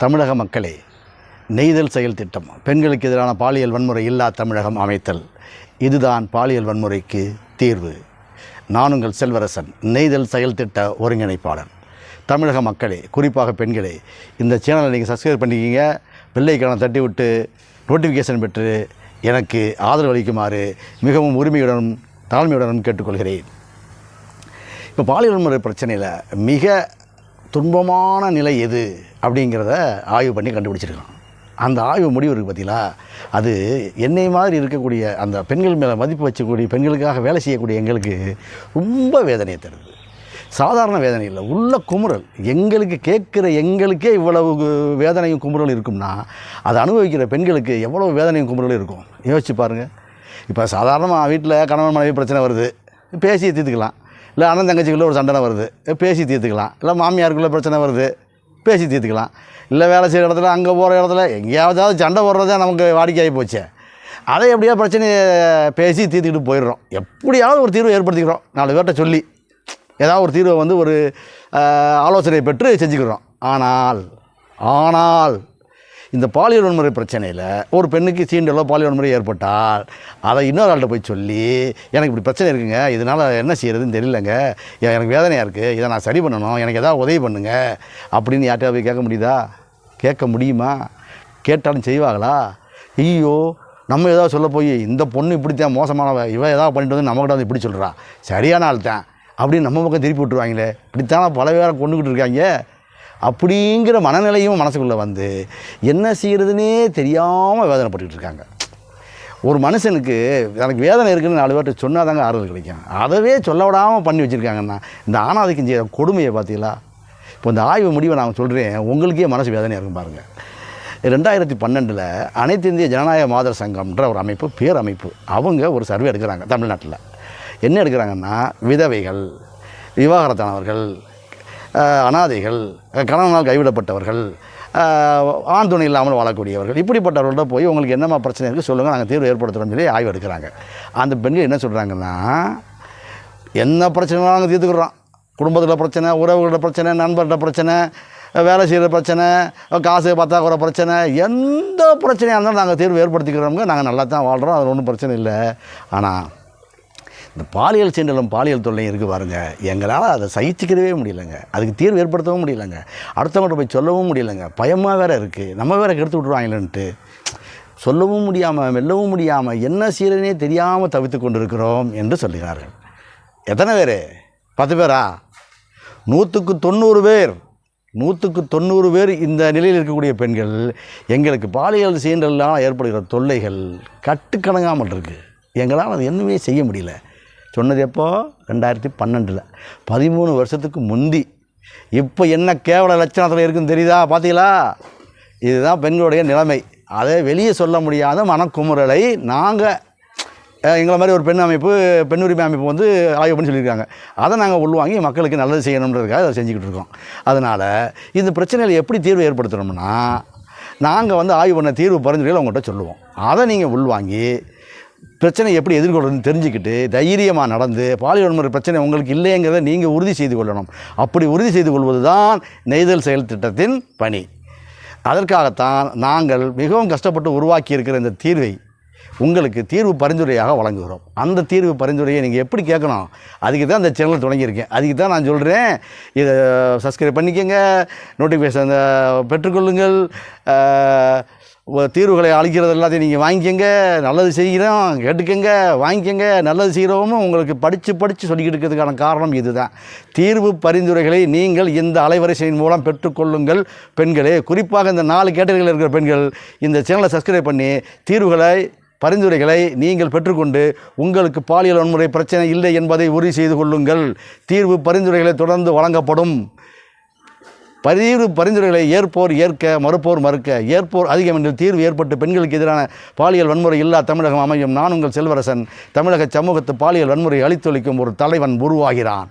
தமிழக மக்களே நெய்தல் செயல் திட்டம் பெண்களுக்கு எதிரான பாலியல் வன்முறை இல்லா தமிழகம் அமைத்தல் இதுதான் பாலியல் வன்முறைக்கு தீர்வு. நான் உங்கள் செல்வரசன் நெய்தல் செயல் திட்ட ஒருங்கிணைப்பாளர். தமிழக மக்களே குறிப்பாக பெண்களே இந்த சேனலை நீங்கள் சப்ஸ்கிரைப் பண்ணிக்கிங்க பிள்ளைக்கான தட்டி விட்டு நோட்டிஃபிகேஷன் பெற்று எனக்கு ஆதரவு அளிக்குமாறு மிகவும் உரிமையுடனும் தாழ்மையுடனும் கேட்டுக்கொள்கிறேன். இப்போ பாலியல் வன்முறை பிரச்சனையில் மிக துன்பமான நிலை எது அப்படிங்கிறத ஆய்வு பண்ணி கண்டுபிடிச்சிருக்கோம் அந்த ஆய்வு முடிவு இருக்குது பார்த்தீங்களா அது என்னை மாதிரி இருக்கக்கூடிய அந்த பெண்கள் மேலே மதிப்பு வச்சக்கூடிய பெண்களுக்காக வேலை செய்யக்கூடிய எங்களுக்கு ரொம்ப வேதனையை தருது. சாதாரண வேதனை இல்லை உள்ள குமுறல். எங்களுக்கு கேட்குற எங்களுக்கே இவ்வளவு வேதனையும் குமுறல் இருக்கும்னா அதை அனுபவிக்கிற பெண்களுக்கு எவ்வளோ வேதனையும் குமுறல் இருக்கும்? யோசிச்சு பாருங்கள் இப்போ சாதாரணமாக வீட்டில் கணவன் மனைவி பிரச்சனை வருது. பேசி தீர்த்துக்கலாம். இல்லை அண்ணன் தங்கச்சிக்குள்ளே ஒரு சண்டை வருது. பேசி தீர்த்துக்கலாம். இல்லை மாமியாருக்குள்ளே பிரச்சனை வருது. பேசி தீர்த்துக்கலாம். இல்லை வேலை செய்கிற இடத்துல அங்கே போகிற இடத்துல எங்கேயாவது சண்டை போடுறதே நமக்கு வாடிக்கையாகி போச்சு. அதை எப்படியா பிரச்சனையை பேசி தீர்த்துக்கிட்டு போயிடுறோம். எப்படியாவது ஒரு தீர்வு ஏற்படுத்திக்கிறோம். நாலு பேர்கிட்ட சொல்லி ஏதாவது ஒரு தீர்வை வந்து ஒரு ஆலோசனை பெற்று செஞ்சுக்கிறோம். ஆனால் ஆனால் இந்த பாலியல் வன்முறை பிரச்சனையில் ஒரு பெண்ணுக்கு சீண்டலோ பாலியல் வன்முறை ஏற்பட்டால் அதை இன்னொரு ஆள்கிட்ட போய் சொல்லி எனக்கு இப்படி பிரச்சனை இருக்குங்க இதனால் என்ன செய்கிறதுன்னு தெரியலங்க எனக்கு வேதனையாக இருக்குது இதை நான் சரி பண்ணணும் எனக்கு ஏதாவது உதவி பண்ணுங்க அப்படின்னு யார்கிட்டயா போய் கேட்க முடியுதா? கேட்க முடியுமா? கேட்டாலும் செய்வாங்களா? ஐயோ நம்ம ஏதாவது சொல்ல போய் இந்த பொண்ணு இப்படித்தான் மோசமானவ இவன் ஏதாவது பண்ணிட்டு வந்து நம்மகிட்ட வந்து இப்படி சொல்கிறா சரியான ஆள் தான் அப்படின்னு நம்ம பக்கம் திருப்பி விட்டுருவாங்களே. இப்படித்தான் பல பேரை கொண்டுக்கிட்டு இருக்காங்க. அப்படிங்கிற மனநிலையும் மனசுக்குள்ளே வந்து என்ன செய்கிறதுனே தெரியாமல் வேதனைப்பட்டுக்கிட்டு இருக்காங்க. ஒரு மனுஷனுக்கு எனக்கு வேதனை இருக்குன்னு நாலு பேர்ட்ட சொன்னால் தாங்க ஆறுதல் கிடைக்கும். அதவே சொல்ல விடாமல் பண்ணி வச்சுருக்காங்கன்னா இந்த ஆணாதிக்கம் செய்கிற கொடுமையை பார்த்தீங்களா? இப்போ இந்த ஆய்வு முடிவை நான் சொல்கிறேன் உங்களுக்கே மனசு வேதனையாக இருக்கும் பாருங்கள் ரெண்டாயிரத்தி பன்னெண்டில் அனைத்து இந்திய ஜனநாயக மாதர் சங்கம்ன்ற ஒரு அமைப்பு பேர் அமைப்பு அவங்க ஒரு சர்வே எடுக்கிறாங்க தமிழ்நாட்டில். என்ன எடுக்கிறாங்கன்னா விதவைகள் விவாகரத்தானவர்கள் அனாதைகள் கணவனால் கைவிடப்பட்டவர்கள் ஆண் துணை இல்லாமல் வாழக்கூடியவர்கள் இப்படிப்பட்டவர்கள்ட்ட போய் உங்களுக்கு என்னம்மா பிரச்சனை இருக்குது சொல்லுங்கள் நாங்கள் தீர்வு ஏற்படுத்துகிறோம்னு சொல்லி ஆய்வு எடுக்கிறாங்க. அந்த பெண்கள் என்ன சொல்கிறாங்கன்னா என்ன பிரச்சனைனாலும் நாங்கள் தீர்த்துக்கிறோம். குடும்பத்தில் பிரச்சனை உறவுகளோட பிரச்சனை நண்பர்கிட்ட பிரச்சனை வேலை செய்கிற பிரச்சனை காசு பத்தாக்குற பிரச்சனை எந்த பிரச்சனையாக இருந்தாலும் நாங்கள் தீர்வு ஏற்படுத்திக்கிறோங்க நாங்கள் நல்லா தான் வாழ்கிறோம் அது ஒன்றும் பிரச்சனை இல்லை. ஆனால் இந்த பாலியல் சீண்டலும் பாலியல் தொல்லையும் இருக்குது பாருங்கள் எங்களால் அதை சகிச்சுக்கிறவே முடியலங்க. அதுக்கு தீர்வு ஏற்படுத்தவும் முடியலங்க. அடுத்தவங்கள்ட்ட போய் சொல்லவும் முடியலங்க. பயமாக வேற இருக்குது நம்ம வேற கெடுத்து விட்ருவாங்களேன்ட்டு சொல்லவும் முடியாமல் மெல்லவும் முடியாமல் என்ன சீரனே தெரியாமல் தவித்து கொண்டிருக்கிறோம் என்று சொல்லுகிறார்கள். எத்தனை பேர்? பத்து பேரா? நூற்றுக்கு தொண்ணூறு பேர். நூற்றுக்கு தொண்ணூறு பேர் இந்த நிலையில் இருக்கக்கூடிய பெண்கள் எங்களுக்கு பாலியல் சீண்டலால் ஏற்படுகிற தொல்லைகள் கட்டுக்கணங்காமல் இருக்குது எங்களால் அது என்னமே செய்ய முடியல. சொன்னது எப்போ? ரெண்டாயிரத்தி பன்னெண்டில். பதிமூணு வருஷத்துக்கு முந்தி. இப்போ என்ன கேவல லட்சணத்தில் இருக்குன்னு தெரியுதா? பார்த்தீங்களா இதுதான் பெண்களுடைய நிலைமை. அதை வெளியே சொல்ல முடியாத மனக்குமுறலை நாங்கள் எங்களை மாதிரி ஒரு பெண் அமைப்பு பெண் உரிமை அமைப்பு வந்து ஆய்வு பண்ணி சொல்லியிருக்காங்க. அதை நாங்கள் உள்வாங்கி மக்களுக்கு நல்லது செய்யணுன்றதுக்காக அதை செஞ்சுக்கிட்டு இருக்கோம். அதனால் இந்த பிரச்சனையில் எப்படி தீர்வு ஏற்படுத்தணும்னா நாங்கள் வந்து ஆய்வு பண்ண தீர்வு பரிந்துரைகளை உங்கள்கிட்ட சொல்லுவோம். அதை நீங்கள் உள்வாங்கி பிரச்சனை எப்படி எதிர்கொள்றதுன்னு தெரிஞ்சுக்கிட்டு தைரியமாக நடந்து பாலியல் வன்முறை பிரச்சனை உங்களுக்கு இல்லைங்கிறத நீங்கள் உறுதி செய்து கொள்ளணும். அப்படி உறுதி செய்து கொள்வது தான் நெய்தல் செயல் திட்டத்தின் பணி. அதற்காகத்தான் நாங்கள் மிகவும் கஷ்டப்பட்டு உருவாக்கி இருக்கிற இந்த தீர்வை உங்களுக்கு தீர்வு பரிந்துரையாக வழங்குகிறோம். அந்த தீர்வு பரிந்துரையை நீங்கள் எப்படி கேட்கணும்? அதுக்கு தான் இந்த சேனல் தொடங்கியிருக்கேன். அதுக்கு தான் நான் சொல்கிறேன் இதை சப்ஸ்கிரைப் பண்ணிக்கோங்க. நோட்டிஃபிகேஷன் பெற்றுக்கொள்ளுங்கள். தீர்வுகளை அளிக்கிறது எல்லாத்தையும் நீங்கள் வாங்கிக்கங்க நல்லது செய்கிறோம் கேட்டுக்கங்க வாங்கிக்கங்க நல்லது செய்கிறோமும் உங்களுக்கு படித்து படித்து சொல்லிக்கிட்டு இருக்கிறதுக்கான காரணம் இதுதான். தீர்வு பரிந்துரைகளை நீங்கள் இந்த அலைவரிசையின் மூலம் பெற்றுக்கொள்ளுங்கள். பெண்களே குறிப்பாக இந்த நாலு கேட்டகரியில் இருக்கிற பெண்கள் இந்த சேனலை சப்ஸ்கிரைப் பண்ணி தீர்வுகளை பரிந்துரைகளை நீங்கள் பெற்றுக்கொண்டு உங்களுக்கு பாலியல் வன்முறை பிரச்சனை இல்லை என்பதை உறுதி செய்து கொள்ளுங்கள். தீர்வு பரிந்துரைகளை தொடர்ந்து வழங்கப்படும். பதிவு பரிந்துரைகளை ஏற்போர் ஏற்க மறுப்போர் மறுக்க. ஏற்போர் அதிகம் என்று தீர்வு ஏற்பட்டு பெண்களுக்கு எதிரான பாலியல் வன்முறை இல்லா தமிழகம் அமையும். நான் உங்கள் செல்வரசன். தமிழக சமூகத்து பாலியல் வன்முறை அழித்தொழிக்கும் ஒரு தலைவன் உருவாகிறான்.